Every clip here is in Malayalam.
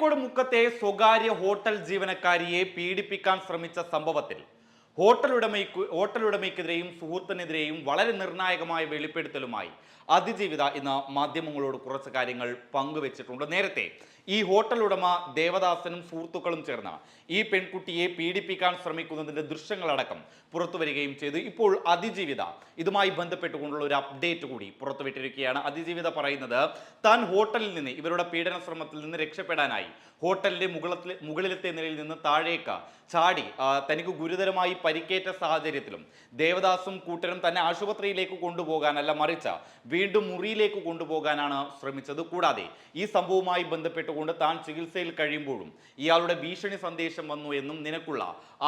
അഴീക്കോട് മുക്കത്തെ സ്വകാര്യ ഹോട്ടൽ ജീവനക്കാരിയെ പീഡിപ്പിക്കാൻ ശ്രമിച്ച സംഭവത്തിൽ ഹോട്ടൽ ഉടമയ്ക്ക് ഹോട്ടൽ ഉടമയ്ക്കെതിരെയും സുഹൃത്തിനെതിരെയും വളരെ നിർണായകമായ വെളിപ്പെടുത്തലുമായി അതിജീവിത ഇന്ന് മാധ്യമങ്ങളോട് കുറച്ച് കാര്യങ്ങൾ പങ്കുവച്ചിട്ടുണ്ട്. നേരത്തെ ഈ ഹോട്ടൽ ഉടമ ദേവദാസനും സുഹൃത്തുക്കളും ചേർന്നാണ്. ഈ പെൺകുട്ടിയെ പീഡിപ്പിക്കാൻ ശ്രമിക്കുന്നതിന്റെ ദൃശ്യങ്ങളടക്കം പുറത്തു വരികയും ചെയ്തു. ഇപ്പോൾ അതിജീവിത. ഇതുമായി ബന്ധപ്പെട്ടുകൊണ്ടുള്ള ഒരു അപ്ഡേറ്റ് കൂടി പുറത്തുവിട്ടിരിക്കുകയാണ് അതിജീവിത പറയുന്നത്. താൻ ഹോട്ടലിൽ നിന്ന് ഇവരുടെ പീഡന ശ്രമത്തിൽ നിന്ന് രക്ഷപ്പെടാനായി ഹോട്ടലിന്റെ മുകളത്തിൽ മുകളിലത്തെ നിലയിൽ നിന്ന് താഴേക്ക് ചാടി തനിക്ക് ഗുരുതരമായി പരിക്കേറ്റ സാഹചര്യത്തിലും ദേവദാസും കൂട്ടരും തന്നെ ആശുപത്രിയിലേക്ക് കൊണ്ടുപോകാനല്ല മറിച്ച് വീണ്ടും മുറിയിലേക്ക് കൊണ്ടുപോകാനാണ് ശ്രമിച്ചത്. കൂടാതെ ഈ സംഭവവുമായി ബന്ധപ്പെട്ടുകൊണ്ട് താൻ ചികിത്സയിൽ കഴിയുമ്പോഴും ഇയാളുടെ ഭീഷണി സന്ദേശം വന്നു എന്നും നിനക്കുള്ള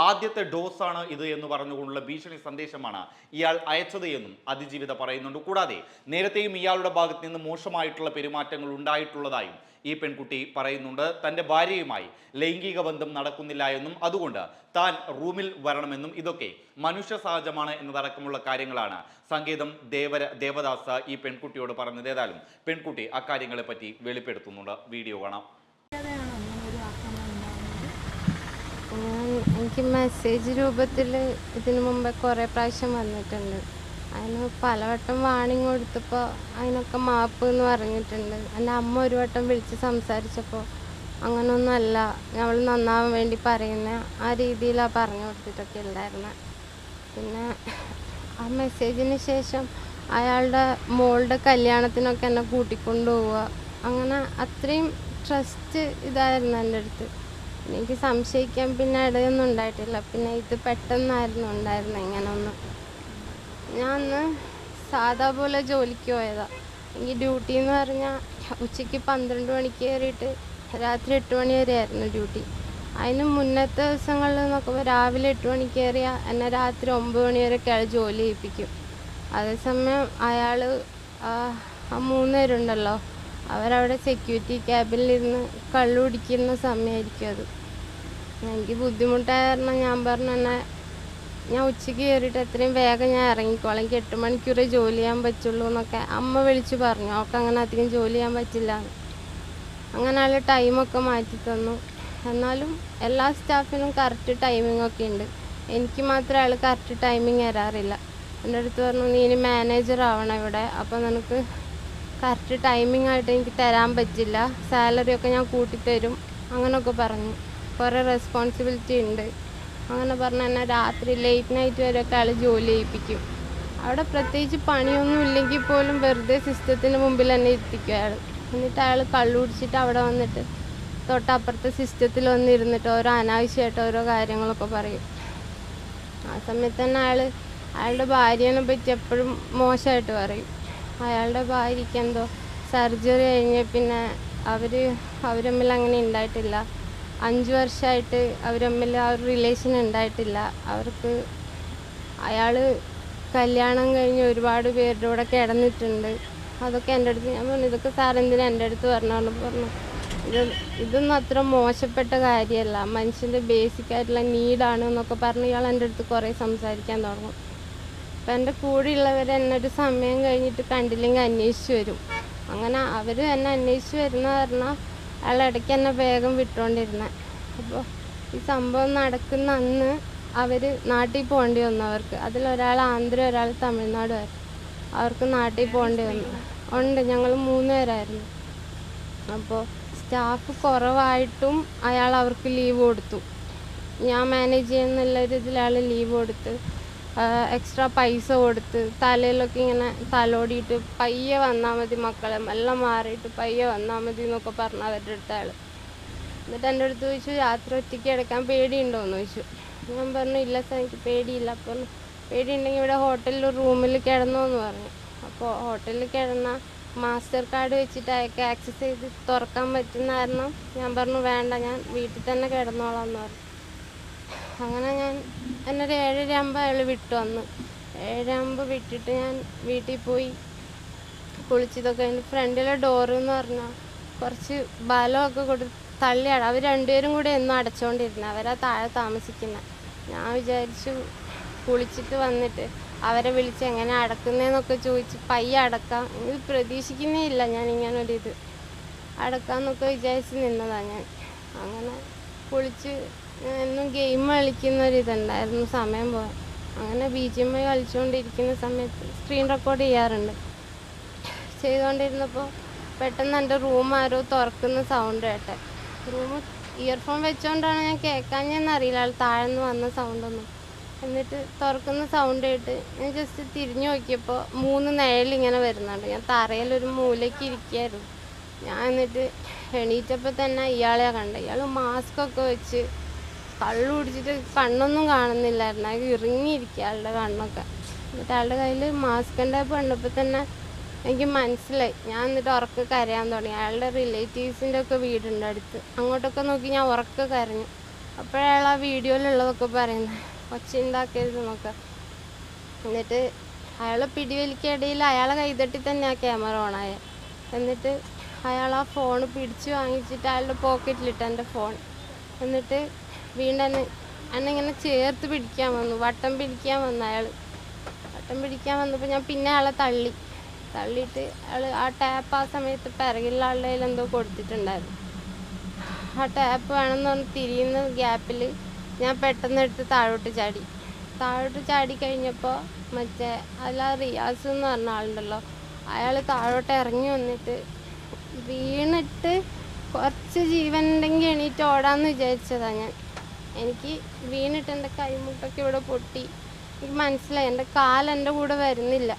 ആദ്യത്തെ ഡോസാണ് ഇത് എന്ന് പറഞ്ഞുകൊണ്ടുള്ള ഭീഷണി സന്ദേശമാണ് ഇയാൾ അയച്ചത് എന്നും അതിജീവിത പറയുന്നുണ്ട്. കൂടാതെ നേരത്തെയും ഇയാളുടെ ഭാഗത്ത് നിന്ന് മോശമായിട്ടുള്ള പെരുമാറ്റങ്ങൾ ഉണ്ടായിട്ടുള്ളതായും ഈ പെൺകുട്ടി പറയുന്നുണ്ട് തന്റെ ഭാര്യയുമായി ലൈംഗിക ബന്ധം നടക്കുന്നില്ല എന്നും അതുകൊണ്ട് താൻ റൂമിൽ വരണമെന്നും ഇതൊക്കെ മനുഷ്യ സഹജമാണ് എന്നതടക്കമുള്ള കാര്യങ്ങളാണ്. സംഗീതം ദേവര ദേവദാസ് ഈ പെൺകുട്ടിയോട് പറഞ്ഞത് ഏതായാലും പെൺകുട്ടി അക്കാര്യങ്ങളെ പറ്റി വെളിപ്പെടുത്തുന്നുണ്ട്. വീഡിയോ കാണാം. എനിക്ക് മെസ്സേജ് രൂപത്തിൽ ഇതിനു മുമ്പേ കുറേ പ്രാവശ്യം വന്നിട്ടുണ്ട്. അതിന് പലവട്ടം വാണിംഗ് കൊടുത്തപ്പോൾ അതിനൊക്കെ മാപ്പ് എന്ന് പറഞ്ഞിട്ടുണ്ട്. എന്റെ അമ്മ ഒരു വട്ടം വിളിച്ച് സംസാരിച്ചപ്പോൾ അങ്ങനൊന്നുമല്ല അവൾ നന്നാവാൻ വേണ്ടി പറയുന്ന ആ രീതിയിലാണ് പറഞ്ഞു കൊടുത്തിട്ടൊക്കെ ഉണ്ടായിരുന്നത് പിന്നെ ആ മെസ്സേജിന് ശേഷം അയാളുടെ മോളുടെ കല്യാണത്തിനൊക്കെ എന്നെ കൂട്ടിക്കൊണ്ടുപോവുക. അങ്ങനെ അത്രയും ട്രസ്റ്റ് ഇതായിരുന്നു എന്റെ അടുത്ത്. എനിക്ക് സംശയിക്കാൻ പിന്നെ ഇടയൊന്നും ഉണ്ടായിട്ടില്ല. പിന്നെ ഇത് പെട്ടെന്നായിരുന്നു ഉണ്ടായിരുന്നത് ഇങ്ങനെ ഒന്ന് ഞാൻ അന്ന് സാധാ പോലെ ജോലിക്ക് പോയതാ. എനിക്ക് ഡ്യൂട്ടി എന്ന് പറഞ്ഞാൽ ഉച്ചയ്ക്ക് പന്ത്രണ്ട് മണിക്ക് കയറിയിട്ട് രാത്രി എട്ട് മണി വരെ ആയിരുന്നു ഡ്യൂട്ടി. അതിന് മുന്നത്തെ ദിവസങ്ങളിൽ നോക്കുമ്പോൾ രാവിലെ എട്ട് മണിക്ക് കയറിയാൽ എന്നെ രാത്രി ഒമ്പത് മണി വരെ അയാൾ ജോലി ചെയ്യിപ്പിക്കും. അതേസമയം അയാൾ മൂന്ന് പേരുണ്ടല്ലോ അവരവിടെ സെക്യൂരിറ്റി ക്യാബിലിരുന്ന് കള്ളു കുടിക്കുന്ന സമയമായിരിക്കും അത്. എനിക്ക് ബുദ്ധിമുട്ടായ കാരണം ഞാൻ പറഞ്ഞു എന്നെ ഞാൻ ഉച്ചയ്ക്ക് കയറിയിട്ട് എത്രയും വേഗം ഞാൻ ഇറങ്ങിക്കോളാം. എനിക്ക് എട്ട് മണിക്കൂറേ ജോലി ചെയ്യാൻ പറ്റുള്ളൂ എന്നൊക്കെ അമ്മ വിളിച്ചു പറഞ്ഞു. അവൾക്ക് അങ്ങനെ അധികം ജോലി ചെയ്യാൻ പറ്റില്ല. അങ്ങനെ ആൾ ടൈമൊക്കെ മാറ്റി തന്നു. എന്നാലും എല്ലാ സ്റ്റാഫിനും കറക്റ്റ് ടൈമിംഗ് ഒക്കെ ഉണ്ട്. എനിക്ക് മാത്രം അയാൾ കറക്റ്റ് ടൈമിംഗ് തരാറില്ല എന്റെ അടുത്ത് പറഞ്ഞു നീ ഇനി മാനേജർ ആവണം ഇവിടെ. അപ്പോൾ നിനക്ക് കറക്റ്റ് ടൈമിംഗ് ആയിട്ട് എനിക്ക് തരാൻ പറ്റില്ല. സാലറി ഒക്കെ ഞാൻ കൂട്ടിത്തരും. അങ്ങനെയൊക്കെ പറഞ്ഞു. കുറേ റെസ്പോൺസിബിലിറ്റി ഉണ്ട്. അങ്ങനെ പറഞ്ഞ് എന്നെ രാത്രി ലേറ്റ് നൈറ്റ് വരെയൊക്കെ ആൾ ജോലി ചെയ്യിപ്പിക്കും. അവിടെ പ്രത്യേകിച്ച് പണിയൊന്നും ഇല്ലെങ്കിൽ പോലും വെറുതെ സിസ്റ്റത്തിന് മുമ്പിൽ തന്നെ ഇരുത്തിക്കും അയാൾ എന്നിട്ട് അയാൾ കള്ളു കുടിച്ചിട്ട് അവിടെ വന്നിട്ട് തൊട്ടപ്പുറത്തെ സിസ്റ്റത്തിൽ വന്നിരുന്നിട്ട് ഓരോ അനാവശ്യമായിട്ട് ഓരോ കാര്യങ്ങളൊക്കെ പറയും. ആ സമയത്ത് തന്നെ അയാൾ അയാളുടെ ഭാര്യനെ പറ്റി എപ്പോഴും മോശമായിട്ട് പറയും. അയാളുടെ ഭാര്യയ്ക്ക് എന്തോ സർജറി കഴിഞ്ഞ് പിന്നെ അവർ അവരമ്മിൽ അങ്ങനെ ഉണ്ടായിട്ടില്ല. അഞ്ച് വർഷമായിട്ട് അവർ തമ്മിൽ ആ ഒരു റിലേഷൻ ഉണ്ടായിട്ടില്ല. അവർക്ക് അയാൾ കല്യാണം കഴിഞ്ഞ് ഒരുപാട് പേരുടെ കൂടെ കിടന്നിട്ടുണ്ട്. അതൊക്കെ എന്റെ അടുത്ത് ഞാൻ പറഞ്ഞു ഇതൊക്കെ സാർ എന്തിനാ എന്റെ അടുത്ത് പറഞ്ഞോളൂ പറഞ്ഞു. ഇത് ഇതൊന്നും അത്ര മോശപ്പെട്ട കാര്യമല്ല. മനുഷ്യന്റെ ബേസിക് ആയിട്ടുള്ള നീഡാണ് എന്നൊക്കെ പറഞ്ഞ് ഇയാൾ എന്റെ അടുത്ത് കുറേ സംസാരിക്കാൻ തുടങ്ങും. അപ്പം എന്റെ കൂടെയുള്ളവർ എന്നെ ഒരു സമയം കഴിഞ്ഞിട്ട് കണ്ടില്ലെങ്കിൽ അന്വേഷിച്ച് വരും. അങ്ങനെ അവർ എന്നെ അന്വേഷിച്ച് വരുന്ന പറഞ്ഞാൽ അയാൾ ഇടയ്ക്ക് തന്നെ വേഗം വിട്ടുകൊണ്ടിരുന്നത് അപ്പോൾ ഈ സംഭവം നടക്കുന്ന അന്ന് അവർ നാട്ടിൽ പോകേണ്ടി വന്നു അവർക്ക്. അതിലൊരാൾ ആന്ധ്ര ഒരാൾ തമിഴ്നാട് അവർക്ക് നാട്ടിൽ പോകേണ്ടി വന്നു. ഉണ്ട് ഞങ്ങൾ മൂന്ന് പേരായിരുന്നു. അപ്പോൾ സ്റ്റാഫ് കുറവായിട്ടും അയാൾ അവർക്ക് ലീവ് കൊടുത്തു. ഞാൻ മാനേജ് ചെയ്യുന്നുള്ള ഒരു ലീവ് കൊടുത്ത് എക്സ്ട്രാ പൈസ കൊടുത്ത് തലയിലൊക്കെ ഇങ്ങനെ തലോടിയിട്ട് പയ്യെ വന്നാൽ മതി മക്കളെ എല്ലാം മാറിയിട്ട് പയ്യെ വന്നാൽ മതി എന്നൊക്കെ പറഞ്ഞു അവരുടെ അടുത്ത ആൾ എന്നിട്ട് എന്റെ അടുത്ത് ചോദിച്ചു യാത്ര ഒറ്റയ്ക്ക് കിടക്കാൻ പേടിയുണ്ടോയെന്ന് ചോദിച്ചു. ഞാൻ പറഞ്ഞു ഇല്ല സാർ എനിക്ക് പേടിയില്ല. അപ്പം പേടിയുണ്ടെങ്കിൽ ഇവിടെ ഹോട്ടലിൽ റൂമിൽ കിടന്നോ എന്ന് പറഞ്ഞു. അപ്പോൾ ഹോട്ടലിൽ കിടന്ന മാസ്റ്റർ കാർഡ് വെച്ചിട്ട് അയാൾക്ക് ആക്സസ് ചെയ്ത് തുറക്കാൻ പറ്റുന്ന കാരണം ഞാൻ പറഞ്ഞു വേണ്ട ഞാൻ വീട്ടിൽ തന്നെ കിടന്നോളാം എന്ന് പറഞ്ഞു. അങ്ങനെ ഞാൻ എന്നൊരു ഏഴര ആകുമ്പോൾ അയാൾ വിട്ടു വന്ന് ഏഴരയാകുമ്പോൾ വിട്ടിട്ട് ഞാൻ വീട്ടിൽ പോയി കുളിച്ചതൊക്കെ അതിന്റെ ഫ്രണ്ടിലെ ഡോറ് എന്ന് പറഞ്ഞാൽ കുറച്ച് ബലമൊക്കെ കൊടുത്ത് തള്ളിയാണ് അവർ രണ്ടുപേരും കൂടെ എന്നും അടച്ചുകൊണ്ടിരുന്നത് അവരാ താഴെ താമസിക്കുന്നത് ഞാൻ വിചാരിച്ചു കുളിച്ചിട്ട് വന്നിട്ട് അവരെ വിളിച്ച് എങ്ങനെ അടക്കുന്നതെന്നൊക്കെ ചോദിച്ച് പയ്യെ അടക്കാം. ഇത് പ്രതീക്ഷിക്കുന്നേ ഇല്ല ഞാൻ ഇങ്ങനൊരിത്. അടക്കാമെന്നൊക്കെ വിചാരിച്ച് നിന്നതാണ് ഞാൻ. അങ്ങനെ കുളിച്ച് എന്നും ഗെയിം കളിക്കുന്ന ഒരു ഇതുണ്ടായിരുന്നു സമയം പോകാൻ അങ്ങനെ ബി ജി എം ഐ കളിച്ചുകൊണ്ടിരിക്കുന്ന സമയത്ത് സ്ക്രീൻ റെക്കോർഡ് ചെയ്യാറുണ്ട്. ചെയ്തുകൊണ്ടിരുന്നപ്പോൾ പെട്ടെന്ന് എന്റെ റൂം ആരോ തുറക്കുന്ന സൗണ്ട് കേട്ടെ. റൂം ഇയർഫോൺ വെച്ചുകൊണ്ടാണ് ഞാൻ കേൾക്കാഞ്ഞെന്ന് അറിയില്ല ആൾ വന്ന സൗണ്ടൊന്നും എന്നിട്ട് തുറക്കുന്ന സൗണ്ട് കേട്ട് ഞാൻ ജസ്റ്റ് തിരിഞ്ഞു നോക്കിയപ്പോൾ മൂന്ന് നിഴലിങ്ങനെ വരുന്നുണ്ട്. ഞാൻ തറയിലൊരു മൂലയ്ക്ക് ഇരിക്കുകയായിരുന്നു ഞാൻ എന്നിട്ട് എണീറ്റപ്പോൾ തന്നെ ഇയാളെയാണ് കണ്ടത്. ഇയാൾ മാസ്ക് ഒക്കെ വെച്ച് കള്ളു കുടിച്ചിട്ട് കണ്ണൊന്നും കാണുന്നില്ലായിരുന്നു. അത് ഇറങ്ങിയിരിക്കുക ആളുടെ കണ്ണൊക്കെ. എന്നിട്ട് ആളുടെ കയ്യിൽ മാസ്കിന്റെ കണ്ടപ്പോൾ തന്നെ എനിക്ക് മനസ്സിലായി. ഞാൻ എന്നിട്ട് ഉറക്ക കരയാൻ തുടങ്ങി. അയാളുടെ റിലേറ്റീവ്സിന്റെ ഒക്കെ വീടുണ്ട് അടുത്ത്. അങ്ങോട്ടൊക്കെ നോക്കി ഞാൻ ഉറക്ക കരഞ്ഞു. അപ്പോഴയാൾ ആ വീഡിയോയിലുള്ളതൊക്കെ പറയുന്നത്. ഒച്ചയുണ്ടാക്കരുത് നോക്ക എന്നിട്ട് അയാളെ പിടിവലിക്കിടയിൽ അയാളെ കൈതട്ടി തന്നെ ആ ക്യാമറ ഓണായ എന്നിട്ട് അയാൾ ആ ഫോൺ പിടിച്ചു വാങ്ങിച്ചിട്ട് അയാളുടെ പോക്കറ്റിലിട്ട് എന്റെ ഫോൺ എന്നിട്ട് വീണ്ടും എന്നെ എന്നെ ഇങ്ങനെ ചേർത്ത് പിടിക്കാൻ വന്നു. വട്ടം പിടിക്കാൻ വന്നു അയാൾ വട്ടം പിടിക്കാൻ വന്നപ്പോൾ ഞാൻ പിന്നെ അയാളെ തള്ളി. തള്ളിയിട്ട് അയാൾ ആ ടാപ്പ് ആ സമയത്ത് പിറകിലുള്ള ആളുടെ കയ്യിൽ എന്തോ കൊടുത്തിട്ടുണ്ടായിരുന്നു. ആ ടാപ്പ് വേണമെന്ന് പറഞ്ഞ് തിരിയുന്ന ഗ്യാപ്പിൽ ഞാൻ പെട്ടെന്ന് എടുത്ത് താഴോട്ട് ചാടി. താഴോട്ട് ചാടി കഴിഞ്ഞപ്പോൾ മറ്റേ അല്ല റിയാസ് എന്ന് പറഞ്ഞ ആളുണ്ടല്ലോ അയാൾ താഴോട്ട് ഇറങ്ങി വന്നിട്ട് വീണിട്ട് കുറച്ച് ജീവൻ ഉണ്ടെങ്കിൽ എണീറ്റ് ഓടാമെന്ന് വിചാരിച്ചതാണ് ഞാൻ. എനിക്ക് വീണിട്ട് എന്റെ കൈമുട്ടൊക്കെ ഇവിടെ പൊട്ടി. എനിക്ക് മനസ്സിലായി. എന്റെ കാൽ എന്റെ കൂടെ വരുന്നില്ല.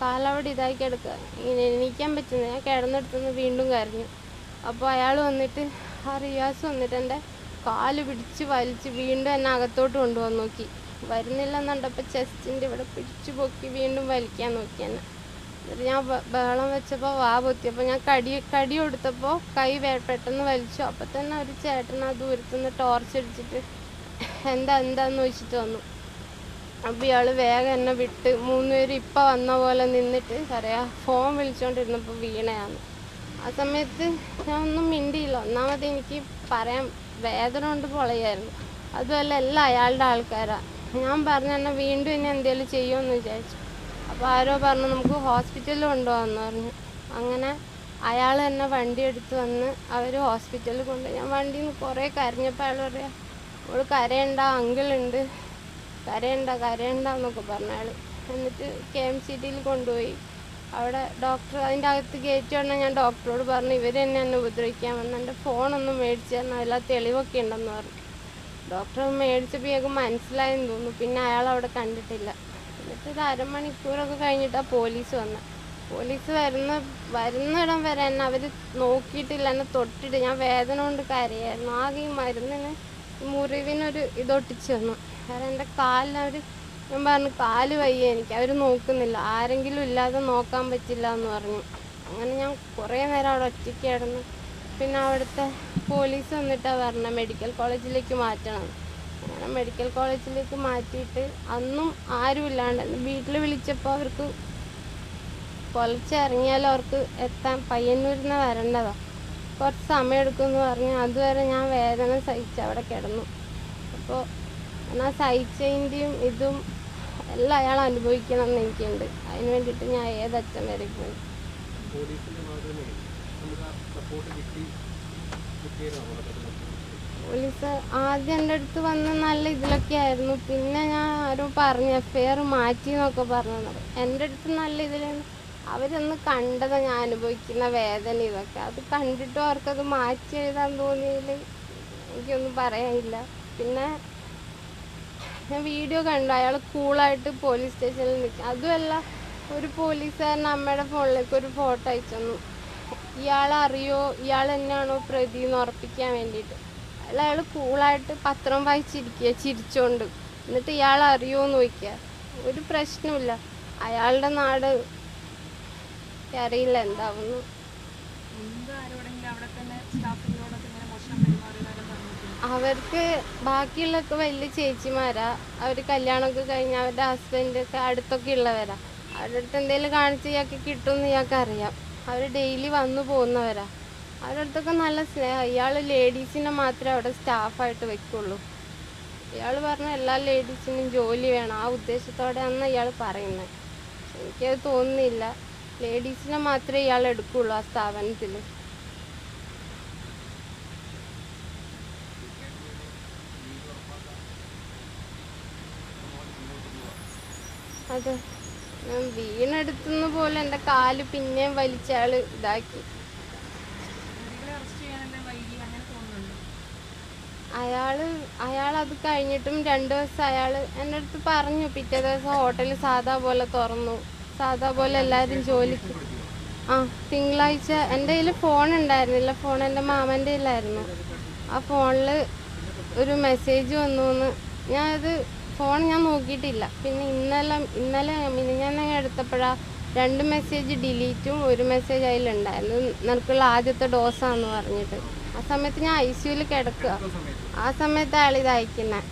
കാലവിടെ ഇതായി കിടക്കുക. ഇങ്ങനെ എണീക്കാൻ പറ്റുന്നില്ല. ഞാൻ കിടന്നെടുത്തുനിന്ന് വീണ്ടും കരഞ്ഞു. അപ്പോൾ അയാൾ വന്നിട്ട് ആ റിയാസ് വന്നിട്ട് എന്റെ കാൽ പിടിച്ച് വലിച്ച് വീണ്ടും എന്നെ അകത്തോട്ട് കൊണ്ടുവന്ന് നോക്കി. വരുന്നില്ല എന്നുണ്ടപ്പോൾ ചെസ്റ്റിന്റെ ഇവിടെ പിടിച്ചു പൊക്കി വീണ്ടും വലിക്കാൻ നോക്കി എന്നെ. എന്നിട്ട് ഞാൻ ബഹളം വെച്ചപ്പോൾ വാ പൊത്തിയപ്പോൾ ഞാൻ കടി കടി കൊടുത്തപ്പോൾ കൈ പെട്ടെന്ന് വലിച്ചു. അപ്പം തന്നെ ഒരു ചേട്ടൻ ആ ദൂരത്തുനിന്ന് ടോർച്ച് അടിച്ചിട്ട് എന്താ എന്താന്ന് ചോദിച്ചിട്ട് വന്നു. അപ്പോൾ ഇയാൾ വേഗം എന്നെ വിട്ട് മൂന്നുപേര് ഇപ്പം വന്ന പോലെ നിന്നിട്ട് പറയാ ഫോൺ വിളിച്ചുകൊണ്ടിരുന്നപ്പോൾ വീണയാണ് ആ സമയത്ത് ഞാൻ ഒന്നും മിണ്ടിയില്ല. ഒന്നാമത് എനിക്ക് പറയാൻ വേദന കൊണ്ട് പൊളയായിരുന്നു. അതുമല്ല എല്ലാം അയാളുടെ ആൾക്കാരാണ് ഞാൻ പറഞ്ഞു എന്നെ വീണ്ടും ഇനി എന്തെങ്കിലും ചെയ്യുമെന്ന് വിചാരിച്ചു. അപ്പോൾ ആരോ പറഞ്ഞു നമുക്ക് ഹോസ്പിറ്റലിൽ കൊണ്ടുപോകാമെന്ന് പറഞ്ഞു. അങ്ങനെ അയാൾ തന്നെ വണ്ടി എടുത്ത് വന്ന് അവർ ഹോസ്പിറ്റലിൽ കൊണ്ടുപോയി. ഞാൻ വണ്ടിയിൽ നിന്ന് കുറേ കരഞ്ഞപ്പോൾ അയാൾ പറയാ അവൾ കരയണ്ട അങ്കിളുണ്ട്. കരയണ്ട കരയണ്ട എന്നൊക്കെ പറഞ്ഞു അയാൾ എന്നിട്ട് കെ എം സി ടിയിൽ കൊണ്ടുപോയി. അവിടെ ഡോക്ടർ അതിന്റെ അകത്ത് കയറ്റി വന്നാൽ ഞാൻ ഡോക്ടറോട് പറഞ്ഞു ഇവർ തന്നെ എന്നെ ഉപദ്രവിക്കാൻ വന്നു എന്റെ ഫോണൊന്നും മേടിച്ചു തരണം അതിൽ തെളിവൊക്കെ ഉണ്ടെന്ന് പറഞ്ഞു. ഡോക്ടർ മേടിച്ചപ്പോൾ ഞങ്ങൾക്ക് മനസ്സിലായെന്ന് തോന്നുന്നു. പിന്നെ അയാൾ അവിടെ കണ്ടിട്ടില്ല. ഒരു അരമണിക്കൂറൊക്കെ കഴിഞ്ഞിട്ടാ പോലീസ് വന്നത് പോലീസ് വരുന്ന വരുന്നിടം വരെ എന്നെ അവർ നോക്കിയിട്ടില്ല എന്നെ തൊട്ടിട്ട് ഞാൻ വേദന കൊണ്ട് കരയായിരുന്നു. ആകെ ഈ മരുന്നിന് മുറിവിനൊരു ഇതൊട്ടിച്ച് തന്നു. കാരണം എന്റെ കാലിന് അവർ ഞാൻ പറഞ്ഞു കാൽ വയ്യ എനിക്ക്. അവർ നോക്കുന്നില്ല. ആരെങ്കിലും ഇല്ലാതെ നോക്കാൻ പറ്റില്ല എന്ന് പറഞ്ഞു. അങ്ങനെ ഞാൻ കുറേ നേരം അവിടെ ഒറ്റയ്ക്കായിരുന്നു പിന്നെ അവിടുത്തെ പോലീസ് വന്നിട്ടാണ് പറഞ്ഞത് മെഡിക്കൽ കോളേജിലേക്ക് മാറ്റണം. അങ്ങനെ മെഡിക്കൽ കോളേജിലേക്ക് മാറ്റിയിട്ട് അന്നും ആരും ഇല്ലാണ്ട് വീട്ടിൽ വിളിച്ചപ്പോൾ അവർക്ക് പുലർച്ചെ ഇറങ്ങിയാലും അവർക്ക് എത്താൻ പയ്യന്നൂരിൽ നിന്ന് കുറച്ച് സമയം എടുക്കുമെന്ന് പറഞ്ഞ് അതുവരെ ഞാൻ വേദന സഹിച്ച് അവിടെ കിടന്നു. അപ്പോൾ ഞാൻ സഹിച്ചതിന്റെയും ഇതും എല്ലാം അയാൾ അനുഭവിക്കണം എന്ന് എനിക്കുണ്ട്. അതിന് വേണ്ടിയിട്ട് ഞാൻ ഏതച്ഛൻ വരെ പോയി. മാത്രമേ സപ്പോർട്ട് കിട്ടി അതൊക്കെ പോലീസ് ആദ്യം എന്റെ അടുത്ത് വന്ന് നല്ല ഇതിലൊക്കെ ആയിരുന്നു. പിന്നെ ഞാൻ ആരോ പറഞ്ഞു എഫ് ഐ ആർ മാറ്റി എന്നൊക്കെ പറഞ്ഞത്. എന്റെ അടുത്ത് നല്ല ഇതിലാണ്. അവരൊന്ന് കണ്ടത് ഞാൻ അനുഭവിക്കുന്ന വേദന ഇതൊക്കെ. അത് കണ്ടിട്ടും അവർക്കത് മാറ്റി എഴുതാൻ തോന്നിയതിൽ എനിക്കൊന്നും പറയാനില്ല. പിന്നെ ഞാൻ വീഡിയോ കണ്ടു. അയാൾ കൂളായിട്ട് പോലീസ് സ്റ്റേഷനിൽ നിൽക്കും അതുമല്ല ഒരു പോലീസുകാരൻ അമ്മയുടെ ഫോണിലേക്ക് ഒരു ഫോട്ടോ അയച്ചു തന്നു. ഇയാളെ അറിയോ? ഇയാൾ തന്നെയാണോ പ്രതി എന്ന് ഉറപ്പിക്കാൻ വേണ്ടിയിട്ട്. അയാൾ അയാൾ കൂളായിട്ട് പത്രം വായിച്ചിരിക്കുക ചിരിച്ചോണ്ട്. എന്നിട്ട് ഇയാൾ അറിയോ എന്ന് ചോദിക്കുക. ഒരു പ്രശ്നമില്ല അയാളുടെ നാട് അറിയില്ല എന്താവുന്നു. അവർക്ക് ബാക്കിയുള്ളൊക്കെ വലിയ ചേച്ചിമാരാ. അവർ കല്യാണമൊക്കെ കഴിഞ്ഞ അവരുടെ ഹസ്ബൻഡൊക്കെ അടുത്തൊക്കെ ഉള്ളവരാ. അവരുടെ അടുത്ത് എന്തെങ്കിലും കാണിച്ച് ഇയാൾക്ക് കിട്ടുമെന്ന് ഇയാൾക്ക് അറിയാം അവർ ഡെയിലി വന്നു പോകുന്നവരാ. അവരടുത്തൊക്കെ നല്ല സ്നേഹം. ഇയാൾ ലേഡീസിനെ മാത്രമേ അവിടെ സ്റ്റാഫായിട്ട് വെക്കുള്ളൂ. ഇയാൾ പറഞ്ഞ എല്ലാ ലേഡീസിനും ജോലി വേണം. ആ ഉദ്ദേശത്തോടെയാണ് ഇയാൾ പറയുന്നത് എനിക്കത് തോന്നുന്നില്ല. ലേഡീസിനെ മാത്രമേ ഇയാൾ എടുക്കുള്ളൂ ആ സ്ഥാപനത്തിൽ അതെ. വീണെടുത്തുന്ന പോലെ എന്റെ കാൽ പിന്നെയും വലിച്ചയാൾ ഇതാക്കി. അയാൾ അയാൾ അത് കഴിഞ്ഞിട്ടും രണ്ട് ദിവസം അയാൾ എന്റെ അടുത്ത് പറഞ്ഞു. പിറ്റേ ദിവസം ഹോട്ടൽ സാധാ പോലെ തുറന്നു. സാധാ പോലെ എല്ലാവരും ജോലിക്ക്. ആ തിങ്കളാഴ്ച എന്റെ കയ്യിൽ ഫോൺ ഉണ്ടായിരുന്നില്ല. ഫോൺ എന്റെ മാമന്റെ കയ്യിലായിരുന്നു. ആ ഫോണിൽ ഒരു മെസ്സേജ് വന്നു എന്ന് അത് ഫോൺ ഞാൻ നോക്കിയിട്ടില്ല. പിന്നെ ഇന്നലെ ഇന്നലെ ഞാൻ എടുത്തപ്പോഴാണ് രണ്ട് മെസ്സേജ് ഡിലീറ്റും ഒരു മെസ്സേജ് അതിലുണ്ടായിരുന്നു നിനക്കുള്ള ആദ്യത്തെ ഡോസാന്ന് പറഞ്ഞിട്ട്. ആ സമയത്ത് ഞാൻ ഐ സിയുയിൽ കിടക്കുക ആ സമയത്ത് അയാൾ ഇതായിക്കുന്നത്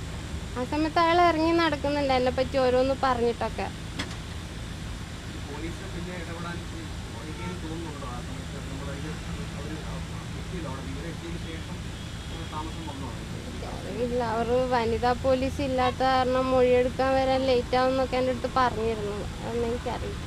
ആ സമയത്ത് അയാൾ ഇറങ്ങി നടക്കുന്നുണ്ട് എന്നെ പറ്റി ഓരോന്ന് പറഞ്ഞിട്ടൊക്കെ. ഇല്ല അവർ വനിതാ പോലീസ് ഇല്ലാത്ത കാരണം മൊഴിയെടുക്കാൻ വരാൻ ലേറ്റ് ആവുമെന്നൊക്കെ എന്റെ അടുത്ത് പറഞ്ഞിരുന്നു. അതൊന്നും എനിക്കറിയില്ല.